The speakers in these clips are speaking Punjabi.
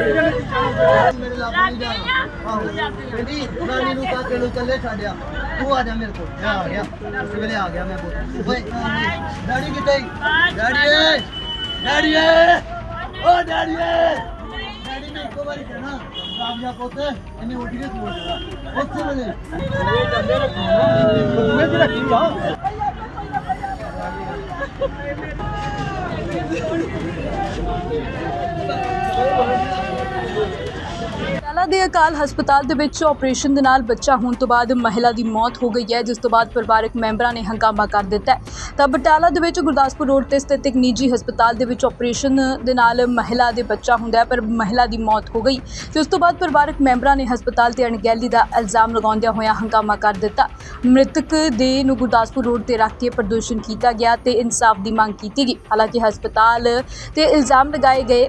ਮੇਰੇ ਲੱਗ ਨਹੀਂ ਜਾਣਾ ਆਹੋ ਕਹਿੰਦੀ ਨਾਨੀ ਨੂੰ ਕਾਕੇ ਨੂੰ ਚੱਲੇ ਛੱਡਿਆ ਤੂੰ ਆ ਜਾ ਮੇਰੇ ਕੋਲ ਮੈਂ ਆ ਗਿਆ ਸਵੇਰੇ ਆ ਗਿਆ ਮੈਂ ਪੁੱਤ ਓਏ ਡੈਡੀ ਕਿੱਥੇ ਡੈਡੀ ਏ ਡੈਡੀ ਏ ਓ ਡੈਡੀ ਏ ਡੈਡੀ ਨੇ ਇੱਕੋ ਵਾਰੀ ਕਹਿਣਾ ਕਾਮਯਾਬ ਪੁੱਤ ਇਹਨੇ ਉੱਠ ਕੇ ਸੋਚ ਲਿਆ ਉੱਥੇ ਵੇਲੇ ਇਹ ਡੰਡੇ ਰੱਖੀ ਮੈਂ ਜਿਹੜਾ ਕੀ ਆ ਪਟਿਆਲਾ ਦੇ ਅਕਾਲ ਹਸਪਤਾਲ ਦੇ ਵਿੱਚ ਆਪਰੇਸ਼ਨ ਦੇ ਨਾਲ ਬੱਚਾ ਹੋਣ ਤੋਂ ਬਾਅਦ ਮਹਿਲਾ ਦੀ ਮੌਤ ਹੋ ਗਈ ਹੈ, ਜਿਸ ਤੋਂ ਬਾਅਦ ਪਰਿਵਾਰਕ ਮੈਂਬਰਾਂ ਨੇ ਹੰਗਾਮਾ ਕਰ ਦਿੱਤਾ ਤਾਂ ਬਟਾਲਾ ਦੇ ਵਿੱਚ ਗੁਰਦਾਸਪੁਰ ਰੋਡ ਤੇ ਸਥਿਤ ਇੱਕ ਨਿੱਜੀ ਹਸਪਤਾਲ ਦੇ ਵਿੱਚ ਆਪਰੇਸ਼ਨ ਦੇ ਨਾਲ ਮਹਿਲਾ ਦੇ ਬੱਚਾ ਹੁੰਦਾ ਹੈ, ਪਰ ਮਹਿਲਾ ਦੀ ਮੌਤ ਹੋ ਗਈ। ਤੇ ਉਸ ਤੋਂ ਬਾਅਦ ਪਰਿਵਾਰਕ ਮੈਂਬਰਾਂ ਨੇ ਹਸਪਤਾਲ ਤੇ ਅਣਗਹਿਲੀ ਦਾ ਇਲਜ਼ਾਮ ਲਗਾਉਂਦਿਆਂ ਹੋਇਆਂ ਹੰਗਾਮਾ ਕਰ ਦਿੱਤਾ। ਮ੍ਰਿਤਕ ਦੇ ਨੂੰ ਗੁਰਦਾਸਪੁਰ ਰੋਡ ਤੇ ਰੱਖ ਕੇ ਪ੍ਰਦੂਸ਼ਣ ਕੀਤਾ ਗਿਆ ਤੇ ਇਨਸਾਫ ਦੀ ਮੰਗ ਕੀਤੀ ਗਈ। ਹਾਲਾਂਕਿ ਹਸਪਤਾਲ ਤੇ ਇਲਜ਼ਾਮ ਲਗਾਏ ਗਏ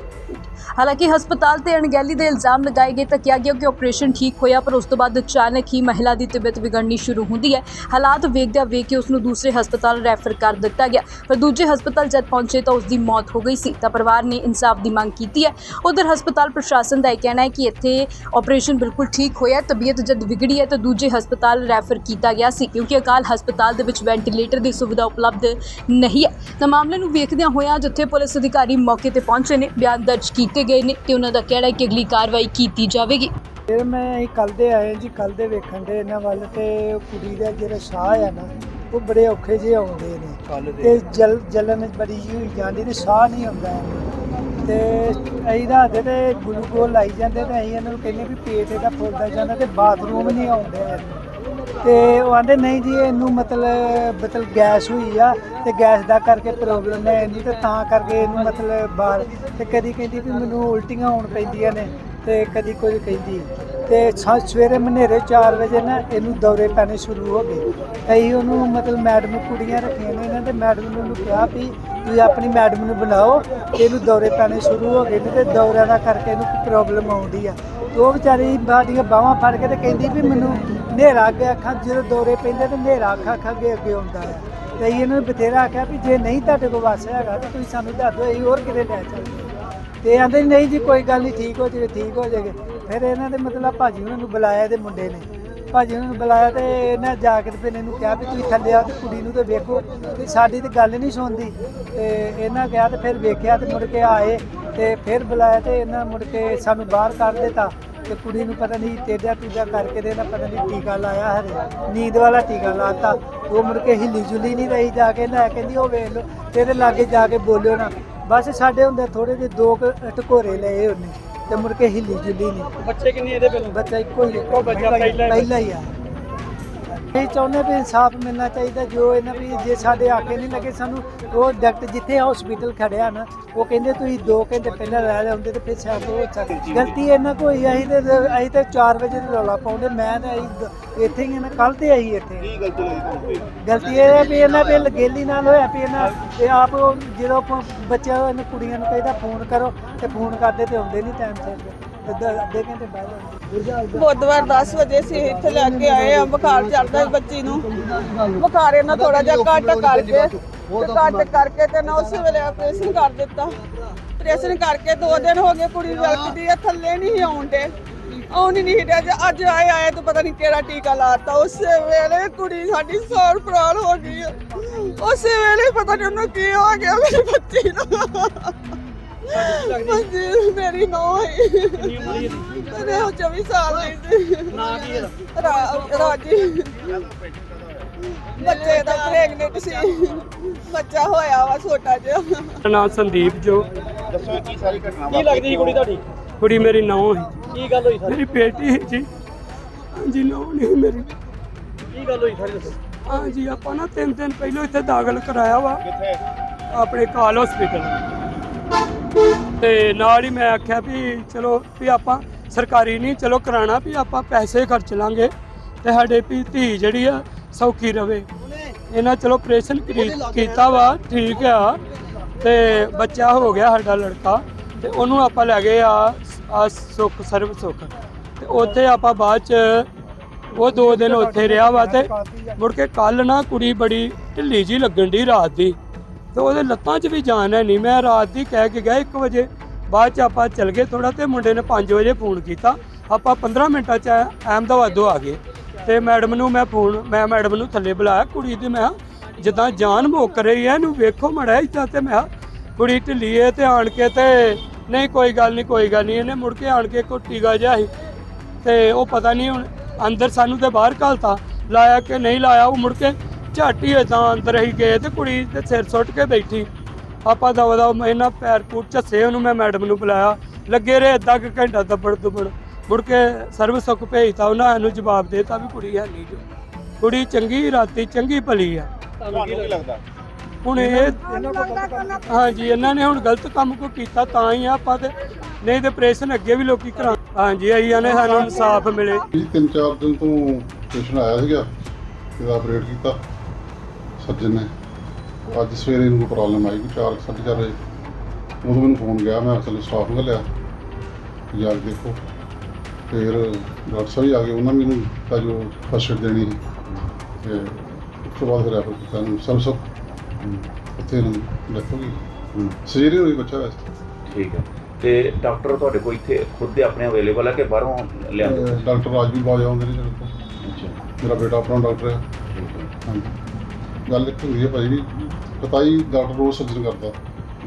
ਹਾਲਾਂਕਿ ਹਸਪਤਾਲ ਤੇ ਅਣਗਹਿਲੀ ਦੇ ਇਲਜ਼ਾਮ ਲਗਾਏ ਗਏ ਤਾਂ ਕਿਹਾ ਗਿਆ ਕਿ ਆਪਰੇਸ਼ਨ ਠੀਕ ਹੋਇਆ, ਪਰ ਉਸ ਤੋਂ ਬਾਅਦ ਅਚਾਨਕ ਹੀ ਮਹਿਲਾ ਦੀ ਤਬੀਅਤ ਵਿਗੜਨੀ ਸ਼ੁਰੂ ਹੁੰਦੀ ਹੈ। ਹਾਲਾਤ ਵੇਖਦਿਆਂ ਵੇਖ ਕੇ ਉਸ ਨੂੰ ਦੂਸਰੇ ਹਸਪਤਾਲ ਰੈਫਰ ਕਰ ਦਿੱਤਾ ਗਿਆ। ਪਰ ਦੂਜੇ ਹਸਪਤਾਲ ਜਦ ਪਹੁੰਚੇ ਤਾਂ ਉਸ ਦੀ ਮੌਤ ਹੋ ਗਈ ਸੀ। ਤਾਂ ਪਰਿਵਾਰ ਨੇ ਇਨਸਾਫ ਦੀ ਮੰਗ ਕੀਤੀ ਹੈ। ਉਧਰ ਹਸਪਤਾਲ ਪ੍ਰਸ਼ਾਸਨ ਦਾ ਇਹ ਕਹਿਣਾ ਹੈ ਕਿ ਇੱਥੇ ਆਪਰੇਸ਼ਨ ਬਿਲਕੁਲ ਠੀਕ ਹੋਇਆ, ਤਬੀਅਤ ਜਦ ਵਿਗੜੀ ਹੈ ਤਾਂ ਦੂਜੇ ਹਸਪਤਾਲ ਰੈਫਰ ਕੀਤਾ ਗਿਆ ਸੀ, ਕਿਉਂਕਿ ਅਕਾਲ ਹਸਪਤਾਲ ਦੇ ਵਿੱਚ ਵੈਂਟੀਲੇਟਰ ਦੀ ਸੁਵਿਧਾ ਉਪਲਬਧ ਨਹੀਂ ਹੈ। ਤਾਂ ਮਾਮਲੇ ਨੂੰ ਵੇਖਦਿਆਂ ਹੋਇਆਂ ਜਿੱਥੇ ਪੁਲਿਸ ਅਧਿਕਾਰੀ ਮੌਕੇ ਤੇ ਪਹੁੰਚੇ ਨੇ, ਬਿਆਨ ਦਰਜ ਕੀਤੇ ਗਏ ਨੇ ਤੇ ਉਹਨਾਂ ਦਾ ਕਹਿਣਾ ਹੈ ਕਿ ਅਗਲੀ ਕਾਰਵਾਈ ਕੀਤੀ ਜਾਵੇਗੀ ਫਿਰ ਮੈਂ ਅਸੀਂ ਕੱਲ ਦੇ ਆਏ ਜੀ ਕੱਲ ਦੇ ਵੇਖਣ ਦੇ ਇਹਨਾਂ ਵੱਲ ਤੇ ਕੁੜੀ ਦਾ ਜਿਹੜਾ ਸਾਹ ਆ ਨਾ ਉਹ ਬੜੇ ਔਖੇ ਜਿਹੇ ਆਉਂਦੇ ਨੇ ਤੇ ਜਲ ਜਲਨ ਬੜੀ ਜਿਹੀ ਹੋਈ ਜਾਂਦੀ ਤੇ ਸਾਹ ਨਹੀਂ ਆਉਂਦਾ। ਤੇ ਅਸੀਂ ਰਾਤ ਤੇ ਗਲੂਕੋਜ਼ ਲਾਈ ਜਾਂਦੇ ਤੇ ਅਸੀਂ ਇਹਨਾਂ ਨੂੰ ਕਹਿੰਦੇ ਵੀ ਪੇਟ ਇਹਦਾ ਫੁੱਲਦਾ ਜਾਂਦਾ ਤੇ ਬਾਥਰੂਮ ਨਹੀਂ ਆਉਂਦੇ ਇਹਨੂੰ। ਤੇ ਉਹ ਆਂਦੇ, ਨਹੀਂ ਜੀ, ਇਹਨੂੰ ਮਤਲਬ ਮਤਲਬ ਗੈਸ ਹੋਈ ਆ ਤੇ ਗੈਸ ਦਾ ਕਰਕੇ ਪ੍ਰੋਬਲਮ ਹੈ ਇਹਨੂੰ ਤੇ ਤਾਂ ਕਰਕੇ ਇਹਨੂੰ ਮਤਲਬ ਬਾਹਰ ਤੇ ਕਦੀ ਕਹਿੰਦੀ ਵੀ ਮੈਨੂੰ ਉਲਟੀਆਂ ਹੋਣ ਪੈਂਦੀਆਂ ਨੇ ਤੇ ਕਦੀ ਕੁਝ ਕਹਿੰਦੀ। ਤੇ ਸਾ- ਸਵੇਰੇ ਮਨੇਰੇ 4 ਵਜੇ ਨਾ ਇਹਨੂੰ ਦੌਰੇ ਪੈਣੇ ਸ਼ੁਰੂ ਹੋ ਗਏ। ਅਸੀਂ ਉਹਨੂੰ ਮਤਲਬ ਮੈਡਮ ਕੁੜੀਆਂ ਰੱਖੀਆਂ ਨੇ ਇਹਨਾਂ ਤੇ ਮੈਡਮ ਨੂੰ ਉਹਨੂੰ ਕਿਹਾ ਵੀ ਤੁਸੀਂ ਆਪਣੀ ਮੈਡਮ ਨੂੰ ਬਣਾਓ ਤੇ ਇਹਨੂੰ ਦੌਰੇ ਪੈਣੇ ਸ਼ੁਰੂ ਹੋ ਗਏ ਨੇ ਤੇ ਦੌਰਿਆਂ ਦਾ ਕਰਕੇ ਇਹਨੂੰ ਪ੍ਰੋਬਲਮ ਆਉਂਦੀ ਆ। ਉਹ ਵਿਚਾਰੀ ਬਾਡੀਆਂ ਬਾਹਾਂ ਫੜ ਕੇ ਤੇ ਕਹਿੰਦੀ ਵੀ ਮੈਨੂੰ ਹਨੇਰਾ ਅੱਗੇ ਅੱਖਾਂ ਜਦੋਂ ਦੌਰੇ ਪੈਂਦੇ ਤੇ ਹਨੇਰਾ ਅੱਖਾਂ ਅੱਖਾਂ ਅੱਗੇ ਅੱਗੇ ਆਉਂਦਾ ਹੈ। ਤੇ ਅਸੀਂ ਇਹਨਾਂ ਨੂੰ ਬਥੇਰਾ ਆਖਿਆ ਵੀ ਜੇ ਨਹੀਂ ਤੁਹਾਡੇ ਕੋਲ ਵਾਸ ਹੈਗਾ ਤਾਂ ਤੁਸੀਂ ਸਾਨੂੰ ਦੱਸ ਦਿਓ, ਅਸੀਂ ਹੋਰ ਕਿਤੇ ਲੈ ਚੱਲਦੇ ਹਾਂ। ਤੇ ਆਂਦੇ ਨਹੀਂ ਜੀ, ਕੋਈ ਗੱਲ ਨਹੀਂ, ਠੀਕ ਹੋ ਜਾਵੇ, ਠੀਕ ਹੋ ਜਾਵੇ। ਫਿਰ ਇਹਨਾਂ ਦੇ ਮਤਲਬ ਭਾਜੀ ਉਹਨਾਂ ਨੂੰ ਬੁਲਾਇਆ ਇਹਦੇ ਮੁੰਡੇ ਨੇ। ਭਾਜੀ ਉਹਨਾਂ ਨੂੰ ਬੁਲਾਇਆ ਤੇ ਇਹਨਾਂ ਜਾ ਕੇ ਤੇ ਇਹਨੂੰ ਕਿਹਾ ਵੀ ਤੁਸੀਂ ਥੱਲੇ ਆ ਤੇ ਕੁੜੀ ਨੂੰ ਤੇ ਵੇਖੋ। ਤੇ ਸਾਡੀ ਤੇ ਗੱਲ ਨਹੀਂ ਸੁਣਦੀ। ਤੇ ਇਹਨਾਂ ਕਿਹਾ ਤੇ ਫਿਰ ਵੇਖਿਆ ਤੇ ਮੁੜ ਕੇ ਆਏ ਤੇ ਫਿਰ ਬੁਲਾਇਆ ਤੇ ਇਹਨਾਂ ਮੁੜ ਕੇ ਸਾਨੂੰ ਬਾਹਰ ਕੱਢ ਦਿੱਤਾ। ਤੇ ਕੁੜੀ ਨੂੰ ਪਤਾ ਨਹੀਂ ਤੇਜਾ ਤੂਜਾ ਕਰਕੇ ਦੇ ਨਾ ਪਤਾ ਨਹੀਂ ਟੀਕਾ ਲਾਇਆ ਹਰੇ ਨੀਂਦ ਵਾਲਾ ਟੀਕਾ ਲਾਤਾ। ਉਹ ਮੁੜ ਕੇ ਹਿੱਲੀ ਜੁਲੀ ਨਹੀਂ ਰਹੀ ਜਾ ਕੇ। ਲੈ ਕਹਿੰਦੀ, ਉਹ ਵੇਖ ਲਓ, ਤੇਰੇ ਲਾਗੇ ਜਾ ਕੇ ਬੋਲਿਓ ਨਾ। ਬਸ ਸਾਡੇ ਹੁੰਦੇ ਥੋੜੇ ਜਿਹੇ ਦੋ ਕੁ ਟਕੋਰੇ ਲਏ ਉਹਨੇ। ਤੇ ਮੁੜ ਕੇ ਹਿੱਲੀ ਜੁਲੀ ਨਹੀਂ। ਬੱਚੇ ਕਿੰਨੇ ਇਹਦੇ ਪਹਿਲਾਂ? ਬੱਚਾ ਇੱਕੋ ਹੀ ਇੱਕੋ ਬੱਚਾ ਪਹਿਲਾਂ ਹੀ- ਪਹਿਲਾਂ ਹੀ ਆ। ਅਸੀਂ ਚਾਹੁੰਦੇ ਵੀ ਇਨਸਾਫ ਮਿਲਣਾ ਚਾਹੀਦਾ ਜੋ ਇਹਨਾਂ ਵੀ ਜੇ ਸਾਡੇ ਆਕੇ ਨਹੀਂ ਲੱਗੇ ਸਾਨੂੰ ਉਹ ਡਾਕਟਰ ਜਿੱਥੇ ਹਸਪੀਟਲ ਖੜਿਆ ਨਾ ਉਹ ਕਹਿੰਦੇ ਤੁਸੀਂ 2 ਘੰਟੇ ਪਹਿਲਾਂ ਰਹਿ ਜਾਂਦੇ ਤੇ ਫਿਰ ਸ਼ਾਇਦ ਉਹ ਚੱਕ ਗਲਤੀ ਇਹਨਾਂ ਕੋਈ ਅਸੀਂ ਤੇ ਅਸੀਂ ਤੇ 4 ਵਜੇ ਤੇ ਰੌਲਾ ਪਾਉਂਦੇ ਮੈਂ ਤੇ ਅਸੀਂ ਦ- ਇੱਥੇ ਹੀ ਨਾ ਕੱਲ ਤੇ ਆਈ ਇੱਥੇ ਕੀ ਗਲਤੀ ਲੱਗੀ ਤੁਹਾਨੂੰ? ਗਲਤੀ ਇਹ ਹੈ ਵੀ ਇਹਨਾਂ ਦੇ ਲਗੇਲੀ ਨਾਲ ਹੋਇਆ ਵੀ ਇਹਨਾਂ ਇਹ ਆਪ ਜਦੋਂ ਬੱਚਿਆਂ ਨੂੰ ਕੁੜੀਆਂ ਨੂੰ ਕਹਿੰਦਾ ਫੋਨ ਕਰੋ ਤੇ ਫੋਨ ਕਰਦੇ ਤੇ ਆਉਂਦੇ ਨਹੀਂ ਟਾਈਮ ਸਿਰ ਬੁੱਧਵਾਰ 10 ਵਜੇ ਅਸੀਂ ਇੱਥੇ ਲੈ ਕੇ ਆਏ ਆ ਬੁਖਾਰ ਚੜਦਾ ਬੱਚੀ ਨੂੰ। ਬੁਖਾਰ ਇਹਨਾਂ ਥੋੜਾ ਜਿਹਾ ਘੱਟ ਕਰਕੇ ਤੇ ਘੱਟ ਕਰਕੇ ਤੇ ਨਾ ਉਸੇ ਵੇਲੇ ਆਪਰੇਸ਼ਨ ਕਰ ਦਿੱਤਾ। ਆਪਰੇਸ਼ਨ ਕਰਕੇ 2 ਦਿਨ ਹੋ ਗਏ ਕੁੜੀ ਵਲਕਦੀ ਆ ਥੱਲੇ ਨਹੀਂ ਆਉਂਦੇ ਆਉਣ ਹੀ ਨਹੀਂ ਰਿਹਾ ਜੇ ਅੱਜ ਆਏ ਆਏ ਤਾਂ ਪਤਾ ਨਹੀਂ ਕਿਹੜਾ ਟੀਕਾ ਲਾਤਾ ਉਸੇ ਵੇਲੇ ਕੁੜੀ ਸਾਡੀ ਸੌਰ ਪ੍ਰਾਣ ਹੋ ਗਈ। ਉਸੇ ਵੇਲੇ ਪਤਾ ਨਹੀਂ ਉਹਨੂੰ ਕੀ ਹੋ ਗਿਆ ਮੇਰੀ ਬੱਚੀ ਨੂੰ। ਬੱਚੀ ਮੇਰੀ ਨੌਂ ਹੈ। ਕਿੰਨੀ ਉਮਰ ਹੈ ਇਹਦੀ? ਅਰੇ ਉਹ 24 ਸਾਲ ਦੀ ਨਾਂ ਕੀ ਰਾ- ਰਾਜੀ। ਬੱਚੇ ਦਾ ਪ੍ਰੈਗਨੈਂਟ ਸੀ। ਬੱਚਾ ਹੋਇਆ ਵਾ ਛੋਟਾ ਜਿਹਾ। ਨਾਮ ਸੰਦੀਪ ਜੋ। ਦੱਸੋ ਕੀ ਸਾਰੀ ਘਟਨਾ ਕੀ ਲੱਗਦੀ ਸੀ ਕੁੜੀ ਤੁਹਾਡੀ? ਕੁੜੀ ਮੇਰੀ ਨੌਂ ਹੈ। ਕੀ ਗੱਲ ਹੋਈ ਸਾਰੀ? ਮੇਰੀ ਬੇਟੀ ਹੈ ਜੀ। ਹਾਂਜੀ ਨੌਂ ਨਹੀਂ ਮੇਰੀ। ਕੀ ਗੱਲ ਹੋਈ ਸਾਰੀ ਦੱਸੋ। ਹਾਂਜੀ ਆਪਾਂ ਨਾ ਤਿੰਨ ਦਿਨ ਪਹਿਲਾਂ ਇੱਥੇ ਦਾਖਲ ਕਰਾਇਆ ਵਾ। ਕਿੱਥੇ? ਆਪਣੇ ਕਾਲ ਹਸਪੀਟਲ ਤੇ ਨਾਲ ਹੀ ਮੈਂ ਆਖਿਆ ਵੀ ਚਲੋ ਵੀ ਆਪਾਂ ਸਰਕਾਰੀ ਨਹੀਂ ਚਲੋ ਕਰਾਣਾ ਵੀ ਆਪਾਂ ਪੈਸੇ ਖਰਚ ਲਾਂਗੇ ਤੇ ਸਾਡੇ ਵੀ ਧੀ ਜਿਹੜੀ ਆ ਸੌਖੀ ਰਵੇ। ਇਹਨਾਂ ਚਲੋ ਆਪਰੇਸ਼ਨ ਕੀਤਾ ਵਾ ਠੀਕ ਆ। ਤੇ ਬੱਚਾ ਹੋ ਗਿਆ ਸਾਡਾ ਲੜਕਾ ਤੇ ਉਹਨੂੰ ਆਪਾਂ ਲੈ ਗਏ ਆ ਆ ਸੁੱਖ ਸਰਵ ਸੁੱਖ। ਤੇ ਉੱਥੇ ਆਪਾਂ ਬਾਅਦ ਚ ਉਹ ਦੋ ਦਿਨ ਉੱਥੇ ਰਿਹਾ ਵਾ ਤੇ ਮੁੜ ਕੇ ਕੱਲ ਨਾ ਕੁੜੀ ਬੜੀ ਢਿੱਲੀ ਜੀ ਲੱਗਣ ਦੀ ਰਾਤ ਦੀ। ਤੇ ਉਹਦੇ ਲੱਤਾਂ 'ਚ ਵੀ ਜਾਨ ਹੈ ਨਹੀਂ ਮੈਂ ਰਾਤ ਦੀ ਕਹਿ ਕੇ ਗਿਆ 1 ਵਜੇ। ਬਾਅਦ ਚ ਆਪਾਂ ਚੱਲ ਗਏ ਥੋੜਾ ਤੇ ਮੁੰਡੇ ਨੇ 5 ਵਜੇ ਫੋਨ ਕੀਤਾ। ਆਪਾਂ 15 ਮਿੰਟਾਂ ਚ ਅਹਿਮਦਾਬਾਦੋਂ ਆ ਗਏ। ਤੇ ਮੈਡਮ ਨੂੰ ਮੈਂ ਫੋਨ ਮੈਂ ਮੈਡਮ ਨੂੰ ਥੱਲੇ ਬੁਲਾਇਆ ਕੁੜੀ ਦੀ। ਮੈਂ ਜਿੱਦਾਂ ਜਾਨ ਮੁੱਕ ਰਹੀ ਹੈ ਇਹਨੂੰ ਵੇਖੋ ਮੜਾ ਇੱਦਾਂ ਤੇ। ਮੈਂ ਕਿਹਾ, ਕੁੜੀ ਢਿੱਲੀ ਹੈ ਤੇ ਆਣ ਕੇ ਤੇ ਨਹੀਂ ਕੋਈ ਗੱਲ ਨਹੀਂ ਕੋਈ ਗੱਲ ਨਹੀਂ। ਇਹਨੇ ਮੁੜ ਕੇ ਆਣ ਕੇ ਕੋਈ ਟੀਕਾ ਜਿਹਾ ਸੀ। ਤੇ ਉਹ ਪਤਾ ਨਹੀਂ ਹੁਣ ਅੰਦਰ ਸਾਨੂੰ ਤੇ ਬਾਹਰ ਘਲਤਾ। ਲਾਇਆ ਕਿ ਨਹੀਂ ਲਾਇਆ ਉਹ ਮੁੜ ਕੇ ਝਾਟੀ ਏਦਾਂ ਅੰਦਰ ਹੀ ਗਏ ਤੇ ਕੁੜੀ ਤੇ ਸਿਰ ਸੁੱਟ ਕੇ ਬੈਠੀ। ਆਪਾਂ ਦਵਾ ਦਾ ਇਹਨਾਂ ਪੈਰ ਪੂਰ ਝੱਸੇ ਉਹਨੂੰ ਮੈਂ ਮੈਡਮ ਨੂੰ ਬੁਲਾਇਆ। ਲੱਗੇ ਰਹੇ ਅੱਧਾ ਕੁ ਘੰਟਾ ਦੱਬੜ ਦੁਬੜ ਮੁੜ ਕੇ ਸਰਵ ਸੁੱਖ ਭੇਜਤਾ ਉਹਨਾਂ ਨੂੰ ਜਵਾਬ ਦੇਤਾ ਵੀ ਕੁੜੀ ਹੈ ਨਹੀਂ ਜੋ। ਕੁੜੀ ਚੰਗੀ ਰਾਤੀ ਚੰਗੀ ਭਲੀ ਆ। ਤੁਹਾਨੂੰ ਕੀ ਲੱਗਦਾ? ਹੁਣ ਇਹ ਹਾਂਜੀ ਇਹਨਾਂ ਨੇ ਹੁਣ ਗਲਤ ਕੰਮ ਕੋ ਕੀਤਾ ਤਾਂ ਹੀ ਆ ਆਪਾਂ ਤੇ ਨਹੀਂ ਤੇ ਆਪਰੇਸ਼ਨ ਅੱਗੇ ਵੀ ਲੋਕੀ ਕਰਾ ਹਾਂਜੀ ਆਈਆਂ ਨੇ ਸਾਨੂੰ ਇਨਸਾਫ ਮਿਲੇ। ਜੀ ਤਿੰਨ ਚਾਰ ਦਿਨ ਤੋਂ ਪੇਸ਼ੈਂਟ ਆਇਆ ਸੀਗਾ ਇਹਦਾ ਆਪਰੇਟ ਕੀਤਾ। ਸਰਜਨ ਨੇ। ਅੱਜ ਸਵੇਰੇ ਇਹਨੂੰ ਪ੍ਰੋਬਲਮ ਆਈ ਕੋਈ 4 ਸਾਢੇ ਚਾਰ ਵਜੇ। ਉਦੋਂ ਮੈਨੂੰ ਫੋਨ ਗਿਆ ਮੈਂ ਅਸਲ ਸਟਾਫ ਨੂੰ ਲਿਆ ਕੇ ਦੇਖੋ। ਫਿਰ ਡਾਕਟਰ ਸਾਹਿਬ ਵੀ ਆ ਗਏ ਉਹਨਾਂ ਨੇ ਮੈਨੂੰ ਤਾਂ ਜੋ ਫਸਟ ਦੇਣੀ ਸੀ। ਤੇ ਉਸ ਤੋਂ ਬਾਅਦ ਫਿਰ ਰੈਫਰ ਕੀਤਾ ਨੂੰ। ਸਭ ਸਭ ਉੱਥੇ ਹੋ ਗਈ। ਸਵੇਰੇ ਹੋਈ ਬੱਚਾ ਵੈਸੇ। ਠੀਕ ਹੈ। ਤੇ ਡਾਕਟਰ ਤੁਹਾਡੇ ਕੋਲ ਇੱਥੇ ਖੁਦ ਦੇ ਆਪਣੇ ਅਵੇਲੇਬਲ ਹੈ ਕਿ ਬਾਹਰੋਂ ਲਿਆਂਦੇ ਤੇ ਡਾਕਟਰ ਰਾਜਵੀਰ ਬਾਜ ਆਉਂਦੇ ਨੇ ਜਿਹੜੇ ਕੋਲ ਅੱਛਾ। ਮੇਰਾ ਬੇਟਾ ਆਪਣਾ ਡਾਕਟਰ ਹੈ। ਹੈ। ਹਾਂਜੀ। ਗੱਲ ਇੱਕ ਹੁੰਦੀ ਹੈ ਭਾਈ ਵੀ ਹੀ ਡਾਕਟਰ ਰੋਜ਼ ਸਰਜਨ ਕਰਦਾ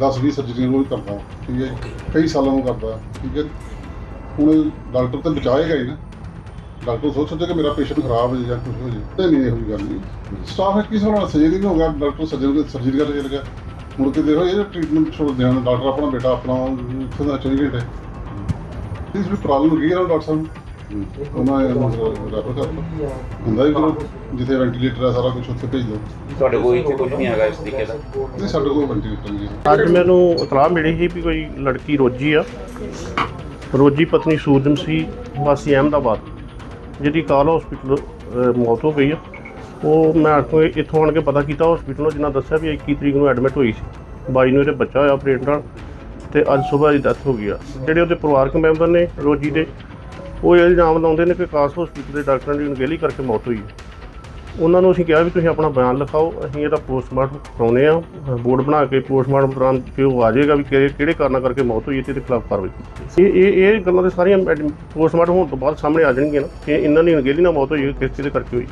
10 20 ਸਰਜਰੀਆਂ ਰੋਜ਼ ਕਰਦਾ ਠੀਕ ਹੈ ਜੀ। ਕਈ ਸਾਲਾਂ ਨੂੰ ਕਰਦਾ ਠੀਕ ਹੈ। ਹੁਣ ਡਾਕਟਰ ਤਾਂ ਬਚਾਏਗਾ ਹੀ ਨਾ। ਡਾਕਟਰ ਸੋਚ ਸਕਦੇ ਕਿ ਮੇਰਾ ਪੇਸ਼ੈਂਟ ਖਰਾਬ ਹੋ ਜਾਏ ਜਾਂ ਕੁਝ ਹੋ ਜਾਏ ਤੇ ਨਹੀਂ ਇਹੋ ਜਿਹੀ ਗੱਲ ਨਹੀਂ। ਸਟਾਫ ਇੱਕ ਕਿਸ ਵਾਲਾ ਸਰਜਰੀ ਨਹੀਂ ਹੋ ਗਿਆ ਡਾਕਟਰ ਸਰਜਨ ਦੇ ਸਰਜਰੀ ਕਰਨ ਚੱਲ ਗਿਆ। ਮੁੜ ਕੇ ਦੇਖੋ ਇਹ ਟ੍ਰੀਟਮੈਂਟ ਛੋੜ ਦੇਣਾ ਡਾਕਟਰ ਆਪਣਾ ਬੇਟਾ ਆਪਣਾ ਇੱਥੇ ਦਾ 24 ਘੰਟੇ। ਇਸ ਵੀ ਪ੍ਰੋਬਲਮ ਹੋ ਗਈ ਹੈ ਡਾਕਟਰ ਸਾਹਿਬ? ਨੂੰ। ਉਹਨਾਂ ਨੇ ਰੈਫਰ ਕਰਤਾ। ਹੁੰਦਾ ਹੀ ਚਲੋ ਜਿੱਥੇ ਵੈਂਟੀਲੇਟਰ ਹੈ ਸਾਰਾ ਕੁਝ ਉੱਥੇ ਭੇਜ ਦਿਓ। ਤੁਹਾਡੇ ਕੋਲ ਇੱਥੇ ਕੁਝ ਨਹੀਂ ਹੈਗਾ ਇਸ ਤਰੀਕੇ ਦਾ? ਨਹੀਂ ਸਾਡੇ ਕੋਲ ਵੈਂਟੀਲੇਟਰ ਨਹੀਂ ਹੈ। ਅੱਜ ਮੈਨੂੰ ਇਤਲਾਹ ਮਿਲੀ ਸੀ ਵੀ ਕੋਈ ਲੜਕੀ ਰੋਜੀ ਆ। ਰੋਜੀ ਪਤਨੀ ਸੂਰਜਮ ਸੀ ਵਾਸੀ ਅਹਿਮਦਾਬਾਦ ਜਿਹਦੀ ਕਾਲ ਹਸਪੀਟਲ ਮੌਤ ਹੋ ਗਈ ਆ। ਉਹ ਮੈਂ ਇੱਥੋਂ ਇੱਥੋਂ ਆਣ ਕੇ ਪਤਾ ਕੀਤਾ ਹਸਪੀਟਲੋਂ ਜਿਨ੍ਹਾਂ ਦੱਸਿਆ ਵੀ 21 ਤਰੀਕ ਨੂੰ ਐਡਮਿਟ ਹੋਈ ਸੀ। 22 ਨੂੰ ਇਹਦੇ ਬੱਚਾ ਹੋਇਆ ਆਪਰੇਟ ਨਾਲ ਤੇ ਅੱਜ ਸਵੇਰ ਦੀ ਡੈਥ ਹੋ ਗਈ ਆ। ਜਿਹੜੇ ਉਹਦੇ ਪਰਿਵਾਰਕ ਮੈਂਬਰ ਨੇ ਰੋਜੀ ਦੇ ਉਹ ਇਹ ਇਲਜ਼ਾਮ ਲਾਉਂਦੇ ਨੇ ਕਿ ਕਾਸ ਹਸਪੀਟਲ ਦੇ ਡਾਕਟਰਾਂ ਦੀ ਅਣਗਹਿਲੀ ਕਰਕੇ ਮੌਤ ਹੋਈ ਹੈ ਉਹਨਾਂ ਨੂੰ ਅਸੀਂ ਕਿਹਾ ਵੀ ਤੁਸੀਂ ਆਪਣਾ ਬਿਆਨ ਲਿਖਾਓ, ਅਸੀਂ ਇਹਦਾ ਪੋਸਟਮਾਰਟਮ ਕਰਾਉਨੇ ਆ, ਬੋਰਡ ਬਣਾ ਕੇ ਪੋਸਟਮਾਰਟਮ ਦੌਰਾਨ ਕਿ ਉਹ ਆ ਜਾਏਗਾ ਵੀ ਕਿਹੜੇ ਕਿਹੜੇ ਕਾਰਨਾਂ ਕਰਕੇ ਮੌਤ ਹੋਈ ਹੈ ਤੇ ਇਹਦੇ ਖਿਲਾਫ ਕਾਰਵਾਈ ਇਹ ਇਹ ਇਹ ਗੱਲਾਂ ਦੇ ਸਾਰੀਆਂ ਪੋਸਟਮਾਰਟਮ ਹੋਣ ਤੋਂ ਬਾਅਦ ਸਾਹਮਣੇ ਆ ਜਾਣਗੀਆਂ ਨਾ, ਕਿ ਇਹਨਾਂ ਦੀ ਅਣਗਹਿਲੀ ਨਾਲ ਮੌਤ ਹੋਈ ਕਿਸ ਚੀਜ਼ ਦੇ ਕਰਕੇ ਹੋਈ